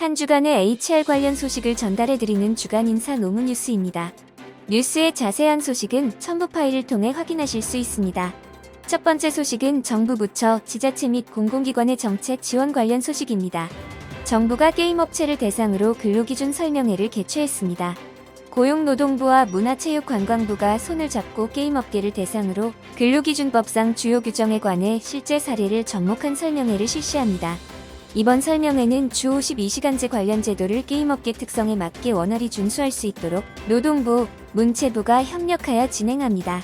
한 주간의 HR 관련 소식을 전달해드리는 주간 인사 노무 뉴스입니다. 뉴스의 자세한 소식은 첨부 파일을 통해 확인하실 수 있습니다. 첫 번째 소식은 정부 부처, 지자체 및 공공기관의 정책 지원 관련 소식입니다. 정부가 게임업체를 대상으로 근로기준 설명회를 개최했습니다. 고용노동부와 문화체육관광부가 손을 잡고 게임업계를 대상으로 근로기준법상 주요 규정에 관해 실제 사례를 접목한 설명회를 실시합니다. 이번 설명회는 주 52시간제 관련 제도를 게임업계 특성에 맞게 원활히 준수할 수 있도록 노동부, 문체부가 협력하여 진행합니다.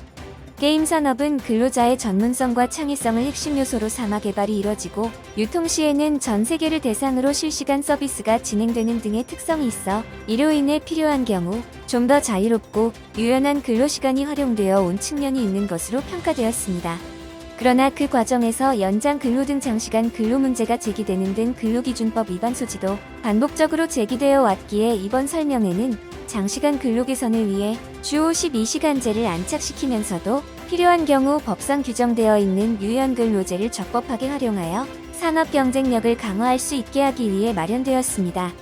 게임 산업은 근로자의 전문성과 창의성을 핵심 요소로 삼아 개발이 이뤄지고 유통 시에는 전 세계를 대상으로 실시간 서비스가 진행되는 등의 특성이 있어 이로 인해 필요한 경우 좀 더 자유롭고 유연한 근로시간이 활용되어 온 측면이 있는 것으로 평가되었습니다. 그러나 그 과정에서 연장 근로 등 장시간 근로 문제가 제기되는 등 근로기준법 위반 소지도 반복적으로 제기되어 왔기에 이번 설명회는 장시간 근로 개선을 위해 주 52시간제를 안착시키면서도 필요한 경우 법상 규정되어 있는 유연 근로제를 적법하게 활용하여 산업 경쟁력을 강화할 수 있게 하기 위해 마련되었습니다.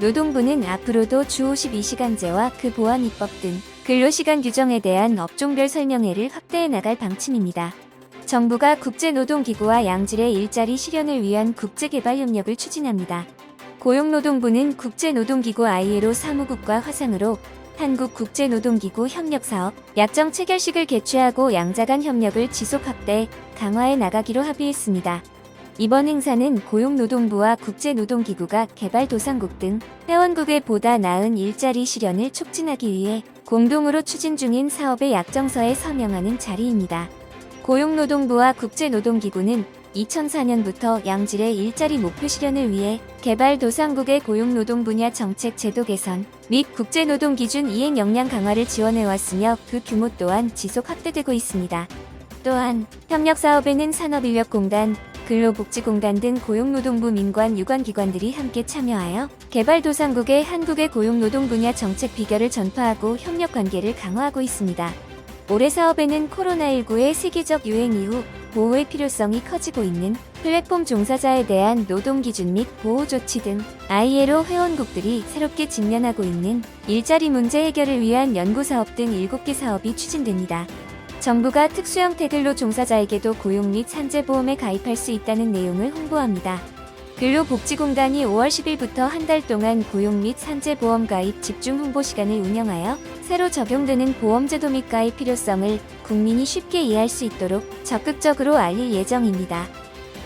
노동부는 앞으로도 주 52시간제와 그 보완 입법 등 근로시간 규정에 대한 업종별 설명회를 확대해 나갈 방침입니다. 정부가 국제노동기구와 양질의 일자리 실현을 위한 국제개발 협력을 추진합니다. 고용노동부는 국제노동기구 ILO 사무국과 화상으로 한국 국제노동기구 협력사업 약정 체결식을 개최하고 양자 간 협력을 지속 확대, 강화해 나가기로 합의했습니다. 이번 행사는 고용노동부와 국제노동기구가 개발도상국 등 회원국의 보다 나은 일자리 실현을 촉진하기 위해 공동으로 추진 중인 사업의 약정서에 서명하는 자리입니다. 고용노동부와 국제노동기구는 2004년부터 양질의 일자리 목표 실현을 위해 개발도상국의 고용노동 분야 정책 제도 개선 및 국제노동 기준 이행 역량 강화를 지원해왔으며 그 규모 또한 지속 확대되고 있습니다. 또한 협력사업에는 산업인력공단, 근로복지공단 등 고용노동부 민관 유관기관들이 함께 참여하여 개발도상국의 한국의 고용노동 분야 정책 비결을 전파하고 협력 관계를 강화하고 있습니다. 올해 사업에는 코로나19의 세계적 유행 이후 보호의 필요성이 커지고 있는 플랫폼 종사자에 대한 노동 기준 및 보호 조치 등 ILO 회원국들이 새롭게 직면하고 있는 일자리 문제 해결을 위한 연구 사업 등 7개 사업이 추진됩니다. 정부가 특수형 태근로 종사자에게도 고용 및 산재보험에 가입할 수 있다는 내용을 홍보합니다. 근로복지공단이 5월 10일부터 한 달 동안 고용 및 산재보험 가입 집중 홍보 시간을 운영하여 새로 적용되는 보험제도 및 가입 필요성을 국민이 쉽게 이해할 수 있도록 적극적으로 알릴 예정입니다.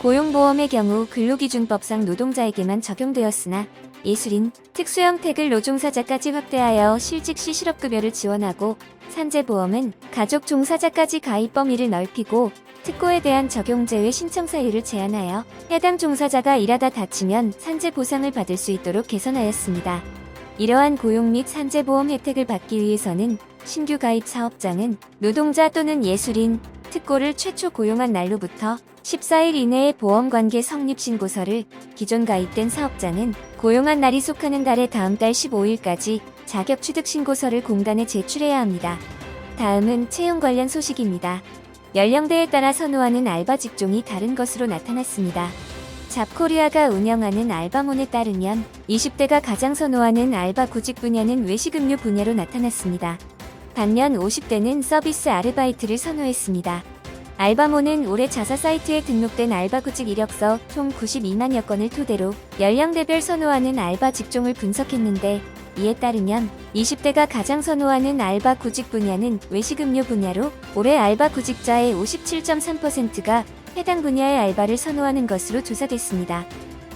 고용보험의 경우 근로기준법상 노동자에게만 적용되었으나 예술인, 특수형 태글 노종사자까지 확대하여 실직 시 실업급여를 지원하고 산재보험은 가족 종사자까지 가입 범위를 넓히고 특고에 대한 적용 제외 신청 사유를 제한하여 해당 종사자가 일하다 다치면 산재 보상을 받을 수 있도록 개선하였습니다. 이러한 고용 및 산재보험 혜택을 받기 위해서는 신규 가입 사업장은 노동자 또는 예술인, 특고를 최초 고용한 날로부터 14일 이내에 보험관계 성립 신고서를 기존 가입된 사업장은 고용한 날이 속하는 달의 다음 달 15일까지 자격 취득 신고서를 공단에 제출해야 합니다. 다음은 채용 관련 소식입니다. 연령대에 따라 선호하는 알바 직종이 다른 것으로 나타났습니다. 잡코리아가 운영하는 알바몬에 따르면 20대가 가장 선호하는 알바 구직 분야는 외식음료 분야로 나타났습니다. 반면 50대는 서비스 아르바이트를 선호했습니다. 알바몬은 올해 자사 사이트에 등록된 알바 구직 이력서 총 92만여 건을 토대로 연령대별 선호하는 알바 직종을 분석했는데 이에 따르면 20대가 가장 선호하는 알바 구직 분야는 외식음료 분야로 올해 알바 구직자의 57.3%가 해당 분야의 알바를 선호하는 것으로 조사됐습니다.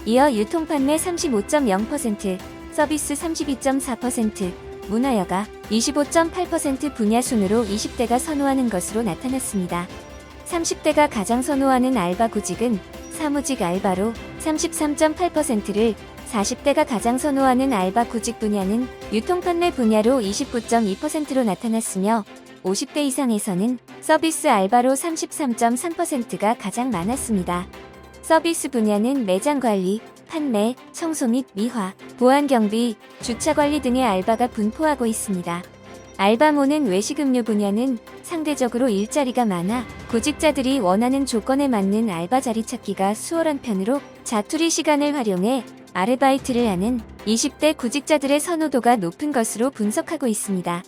이어 유통판매 35.0%, 서비스 32.4%, 문화여가 25.8% 분야 순으로 20대가 선호하는 것으로 나타났습니다. 30대가 가장 선호하는 알바 구직은 사무직 알바로 33.8%를 40대가 가장 선호하는 알바 구직 분야는 유통판매 분야로 29.2%로 나타났으며 50대 이상에서는 서비스 알바로 33.3%가 가장 많았습니다. 서비스 분야는 매장 관리, 판매, 청소 및 미화, 보안 경비, 주차 관리 등의 알바가 분포하고 있습니다. 알바모는 외식음료 분야는 상대적으로 일자리가 많아 구직자들이 원하는 조건에 맞는 알바 자리 찾기가 수월한 편으로 자투리 시간을 활용해 아르바이트를 하는 20대 구직자들의 선호도가 높은 것으로 분석하고 있습니다.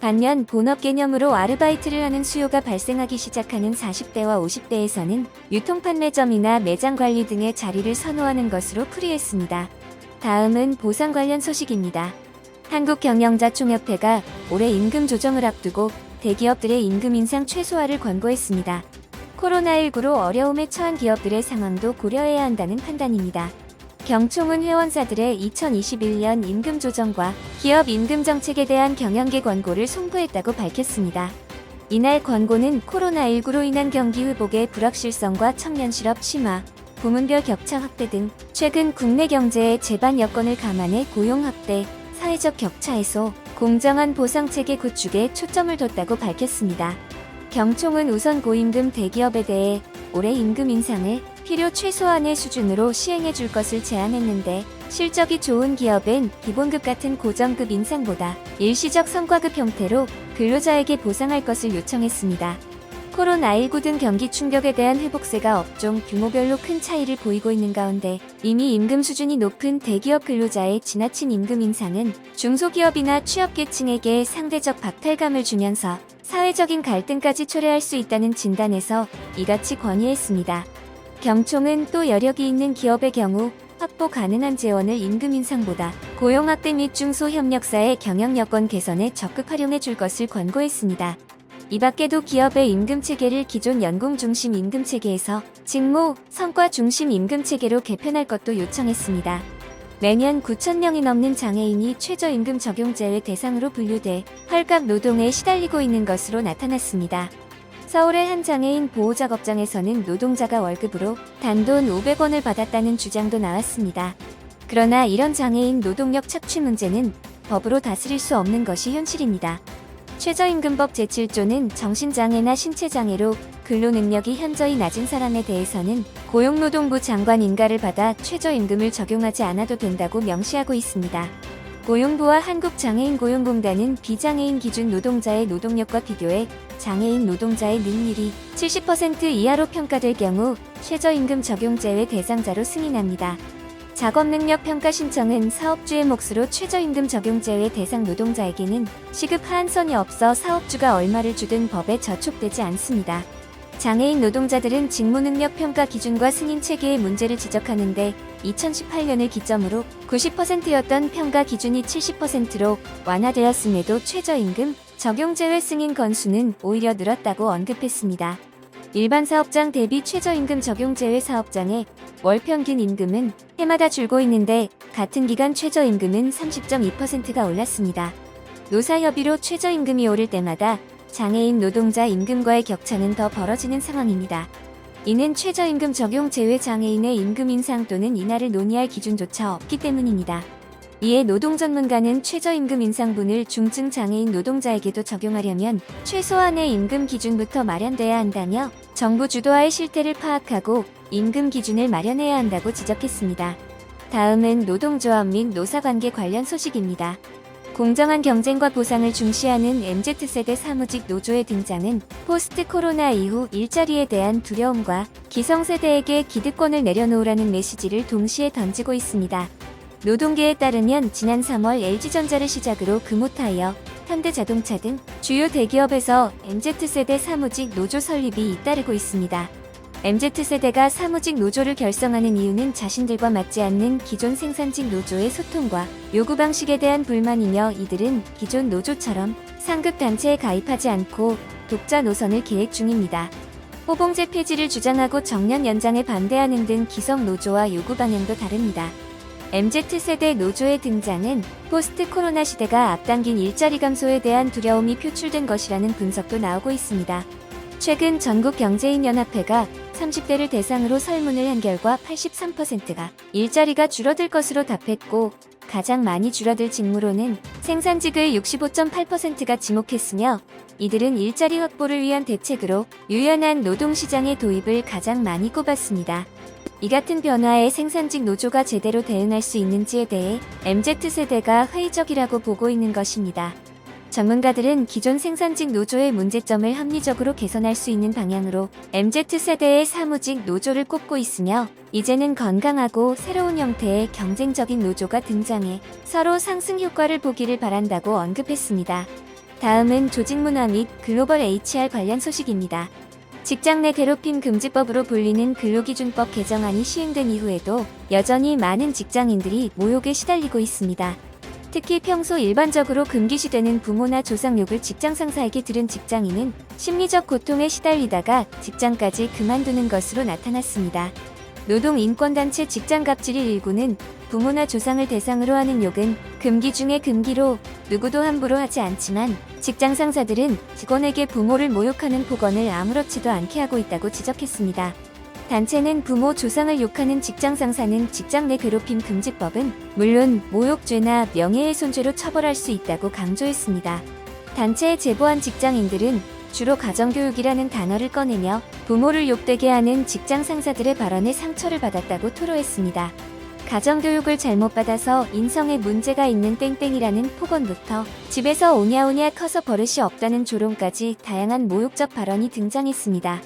반면 본업 개념으로 아르바이트를 하는 수요가 발생하기 시작하는 40대와 50대에서는 유통판매점이나 매장 관리 등의 자리를 선호하는 것으로 풀이했습니다. 다음은 보상 관련 소식입니다. 한국경영자총협회가 올해 임금 조정을 앞두고 대기업들의 임금 인상 최소화를 권고했습니다. 코로나19로 어려움에 처한 기업들의 상황도 고려해야 한다는 판단입니다. 경총은 회원사들의 2021년 임금 조정과 기업 임금 정책에 대한 경영계 권고를 송부했다고 밝혔습니다. 이날 권고는 코로나19로 인한 경기 회복의 불확실성과 청년 실업 심화, 부문별 격차 확대 등 최근 국내 경제의 제반 여건을 감안해 고용 확대, 사회적 격차 해소, 공정한 보상 체계 구축에 초점을 뒀다고 밝혔습니다. 경총은 우선 고임금 대기업에 대해 올해 임금 인상을 필요 최소한의 수준으로 시행해 줄 것을 제안했는데 실적이 좋은 기업은 기본급 같은 고정급 인상보다 일시적 성과급 형태로 근로자에게 보상할 것을 요청했습니다. 코로나19 등 경기 충격에 대한 회복세가 업종 규모별로 큰 차이를 보이고 있는 가운데 이미 임금 수준이 높은 대기업 근로자의 지나친 임금 인상은 중소기업이나 취업계층에게 상대적 박탈감을 주면서 사회적인 갈등까지 초래할 수 있다는 진단에서 이같이 건의했습니다. 경총은 또 여력이 있는 기업의 경우 확보 가능한 재원을 임금 인상보다 고용 확대 및 중소협력사의 경영 여건 개선에 적극 활용해 줄 것을 권고했습니다. 이 밖에도 기업의 임금 체계를 기존 연공 중심 임금 체계에서 직무, 성과 중심 임금 체계로 개편할 것도 요청했습니다. 매년 9천명이 넘는 장애인이 최저임금 적용 제외 대상으로 분류돼 헐값 노동에 시달리고 있는 것으로 나타났습니다. 서울의 한 장애인 보호작업장에서는 노동자가 월급으로 단돈 500원을 받았다는 주장도 나왔습니다. 그러나 이런 장애인 노동력 착취 문제는 법으로 다스릴 수 없는 것이 현실입니다. 최저임금법 제7조는 정신장애나 신체장애로 근로능력이 현저히 낮은 사람에 대해서는 고용노동부 장관 인가를 받아 최저임금을 적용하지 않아도 된다고 명시하고 있습니다. 고용부와 한국장애인고용공단은 비장애인 기준 노동자의 노동력과 비교해 장애인 노동자의 능률이 70% 이하로 평가될 경우 최저임금 적용 제외 대상자로 승인합니다. 작업 능력 평가 신청은 사업주의 몫으로 최저임금 적용 제외 대상 노동자에게는 시급 하한선이 없어 사업주가 얼마를 주든 법에 저촉되지 않습니다. 장애인 노동자들은 직무 능력 평가 기준과 승인 체계의 문제를 지적하는데 2018년을 기점으로 90%였던 평가 기준이 70%로 완화되었음에도 최저임금 적용 제외 승인 건수는 오히려 늘었다고 언급했습니다. 일반 사업장 대비 최저임금 적용 제외 사업장의 월 평균 임금은 해마다 줄고 있는데 같은 기간 최저임금은 30.2%가 올랐습니다. 노사협의로 최저임금이 오를 때마다 장애인 노동자 임금과의 격차는 더 벌어지는 상황입니다. 이는 최저임금 적용 제외 장애인의 임금 인상 또는 인하를 논의할 기준조차 없기 때문입니다. 이에 노동 전문가는 최저임금 인상분을 중증 장애인 노동자에게도 적용하려면 최소한의 임금 기준부터 마련돼야 한다며 정부 주도하의 실태를 파악하고 임금 기준을 마련해야 한다고 지적했습니다. 다음은 노동조합 및 노사관계 관련 소식입니다. 공정한 경쟁과 보상을 중시하는 MZ세대 사무직 노조의 등장은 포스트 코로나 이후 일자리에 대한 두려움과 기성세대에게 기득권을 내려놓으라는 메시지를 동시에 던지고 있습니다. 노동계에 따르면 지난 3월 LG전자를 시작으로 금호타이어, 현대자동차 등 주요 대기업에서 MZ세대 사무직 노조 설립이 잇따르고 있습니다. MZ세대가 사무직 노조를 결성하는 이유는 자신들과 맞지 않는 기존 생산직 노조의 소통과 요구 방식에 대한 불만이며 이들은 기존 노조처럼 상급 단체에 가입하지 않고 독자 노선을 계획 중입니다. 호봉제 폐지를 주장하고 정년 연장에 반대하는 등 기성 노조와 요구 방향도 다릅니다. MZ세대 노조의 등장은 포스트 코로나 시대가 앞당긴 일자리 감소에 대한 두려움이 표출된 것이라는 분석도 나오고 있습니다. 최근 전국경제인연합회가 30대를 대상으로 설문을 한 결과 83%가 일자리가 줄어들 것으로 답했고 가장 많이 줄어들 직무로는 생산직의 65.8%가 지목했으며 이들은 일자리 확보를 위한 대책으로 유연한 노동시장의 도입을 가장 많이 꼽았습니다. 이 같은 변화에 생산직 노조가 제대로 대응할 수 있는지에 대해 MZ세대가 회의적이라고 보고 있는 것입니다. 전문가들은 기존 생산직 노조의 문제점을 합리적으로 개선할 수 있는 방향으로 MZ세대의 사무직 노조를 꼽고 있으며 이제는 건강하고 새로운 형태의 경쟁적인 노조가 등장해 서로 상승 효과를 보기를 바란다고 언급했습니다. 다음은 조직 문화 및 글로벌 HR 관련 소식입니다. 직장 내 괴롭힘 금지법으로 불리는 근로기준법 개정안이 시행된 이후에도 여전히 많은 직장인들이 모욕에 시달리고 있습니다. 특히 평소 일반적으로 금기시되는 부모나 조상욕을 직장 상사에게 들은 직장인은 심리적 고통에 시달리다가 직장까지 그만두는 것으로 나타났습니다. 노동인권단체 직장갑질 119는 부모나 조상을 대상으로 하는 욕은 금기 중에 금기로 누구도 함부로 하지 않지만 직장 상사들은 직원에게 부모를 모욕하는 폭언을 아무렇지도 않게 하고 있다고 지적했습니다. 단체는 부모 조상을 욕하는 직장 상사는 직장 내 괴롭힘 금지법은 물론 모욕죄나 명예훼손죄로 처벌할 수 있다고 강조했습니다. 단체에 제보한 직장인들은 주로 가정교육이라는 단어를 꺼내며 부모를 욕되게 하는 직장 상사들의 발언에 상처를 받았다고 토로했습니다. 가정교육을 잘못 받아서 인성에 문제가 있는 땡땡이라는 폭언부터 집에서 오냐오냐 커서 버릇이 없다는 조롱까지 다양한 모욕적 발언이 등장했습니다.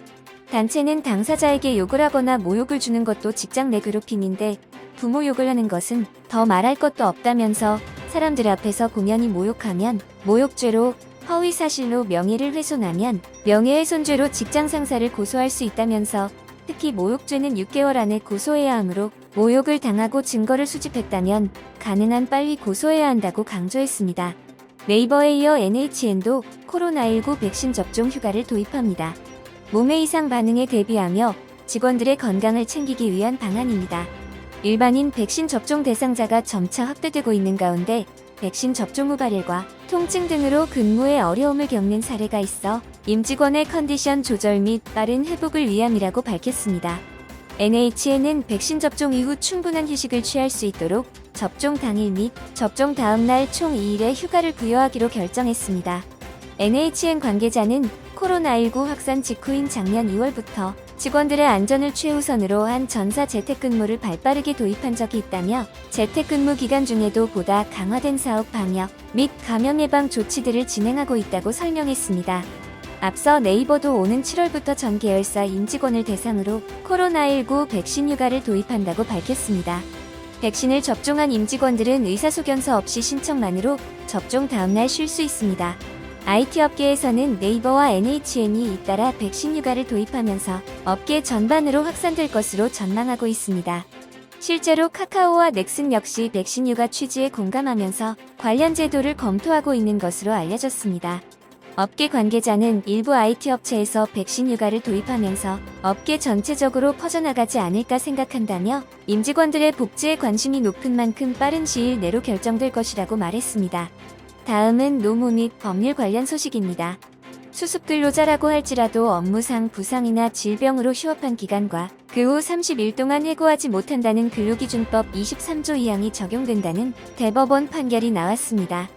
단체는 당사자에게 욕을 하거나 모욕을 주는 것도 직장 내 괴롭힘인데 부모 욕을 하는 것은 더 말할 것도 없다면서 사람들 앞에서 공연히 모욕하면 모욕죄로 허위 사실로 명예를 훼손하면 명예훼손죄로 직장 상사를 고소할 수 있다면서 특히 모욕죄는 6개월 안에 고소해야 하므로 모욕을 당하고 증거를 수집했다면 가능한 빨리 고소해야 한다고 강조했습니다. 네이버에 이어 NHN도 코로나19 백신 접종 휴가를 도입합니다. 몸의 이상 반응에 대비하며 직원들의 건강을 챙기기 위한 방안입니다. 일반인 백신 접종 대상자가 점차 확대되고 있는 가운데 백신 접종 후 발열과 통증 등으로 근무에 어려움을 겪는 사례가 있어 임직원의 컨디션 조절 및 빠른 회복을 위함이라고 밝혔습니다. NHN은 백신 접종 이후 충분한 휴식을 취할 수 있도록 접종 당일 및 접종 다음 날 총 2일의 휴가를 부여하기로 결정했습니다. NHN 관계자는 코로나19 확산 직후인 작년 2월부터 직원들의 안전을 최우선으로 한 전사 재택근무를 발빠르게 도입한 적이 있다며 재택근무 기간 중에도 보다 강화된 사업 방역 및 감염 예방 조치들을 진행하고 있다고 설명했습니다. 앞서 네이버도 오는 7월부터 전 계열사 임직원을 대상으로 코로나19 백신 휴가를 도입한다고 밝혔습니다. 백신을 접종한 임직원들은 의사소견서 없이 신청만으로 접종 다음날 쉴 수 있습니다. IT 업계에서는 네이버와 NHN이 잇따라 백신 휴가를 도입하면서 업계 전반으로 확산될 것으로 전망하고 있습니다. 실제로 카카오와 넥슨 역시 백신 휴가 취지에 공감하면서 관련 제도를 검토하고 있는 것으로 알려졌습니다. 업계 관계자는 일부 IT 업체에서 백신 휴가를 도입하면서 업계 전체적으로 퍼져나가지 않을까 생각한다며 임직원들의 복지에 관심이 높은 만큼 빠른 시일 내로 결정될 것이라고 말했습니다. 다음은 노무 및 법률 관련 소식입니다. 수습 근로자라고 할지라도 업무상 부상이나 질병으로 휴업한 기간과 그 후 30일 동안 해고하지 못한다는 근로기준법 23조 2항이 적용된다는 대법원 판결이 나왔습니다.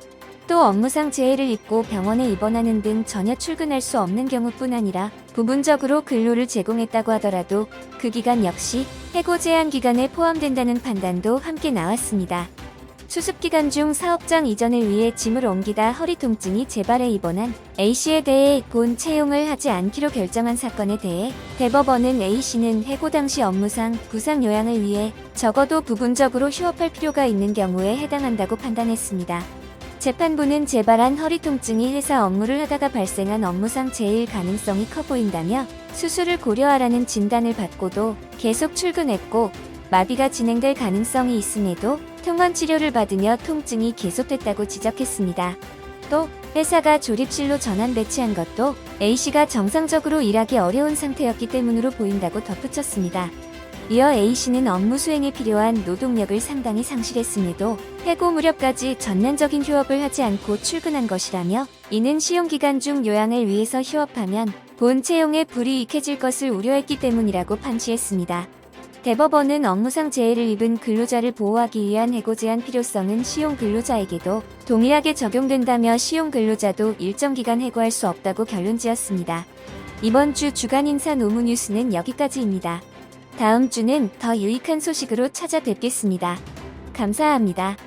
또 업무상 재해를 입고 병원에 입원하는 등 전혀 출근할 수 없는 경우뿐 아니라 부분적으로 근로를 제공했다고 하더라도 그 기간 역시 해고 제한 기간에 포함된다는 판단도 함께 나왔습니다. 수습 기간 중 사업장 이전을 위해 짐을 옮기다 허리 통증이 재발해 입원한 A씨에 대해 본 채용을 하지 않기로 결정한 사건에 대해 대법원은 A씨는 해고 당시 업무상 부상 요양을 위해 적어도 부분적으로 휴업할 필요가 있는 경우에 해당한다고 판단했습니다. 재판부는 재발한 허리 통증이 회사 업무를 하다가 발생한 업무상 재해일 가능성이 커 보인다며 수술을 고려하라는 진단을 받고도 계속 출근했고 마비가 진행될 가능성이 있음에도 통원 치료를 받으며 통증이 계속됐다고 지적했습니다. 또 회사가 조립실로 전환 배치한 것도 A씨가 정상적으로 일하기 어려운 상태였기 때문으로 보인다고 덧붙였습니다. 이어 A씨는 업무 수행에 필요한 노동력을 상당히 상실했음에도 해고 무렵까지 전면적인 휴업을 하지 않고 출근한 것이라며 이는 시용기간 중 요양을 위해서 휴업하면 본 채용에 불이익해질 것을 우려했기 때문이라고 판시했습니다. 대법원은 업무상 재해를 입은 근로자를 보호하기 위한 해고 제한 필요성은 시용 근로자에게도 동일하게 적용된다며 시용 근로자도 일정 기간 해고할 수 없다고 결론 지었습니다. 이번 주 주간 인사 노무 뉴스는 여기까지입니다. 다음 주는 더 유익한 소식으로 찾아뵙겠습니다. 감사합니다.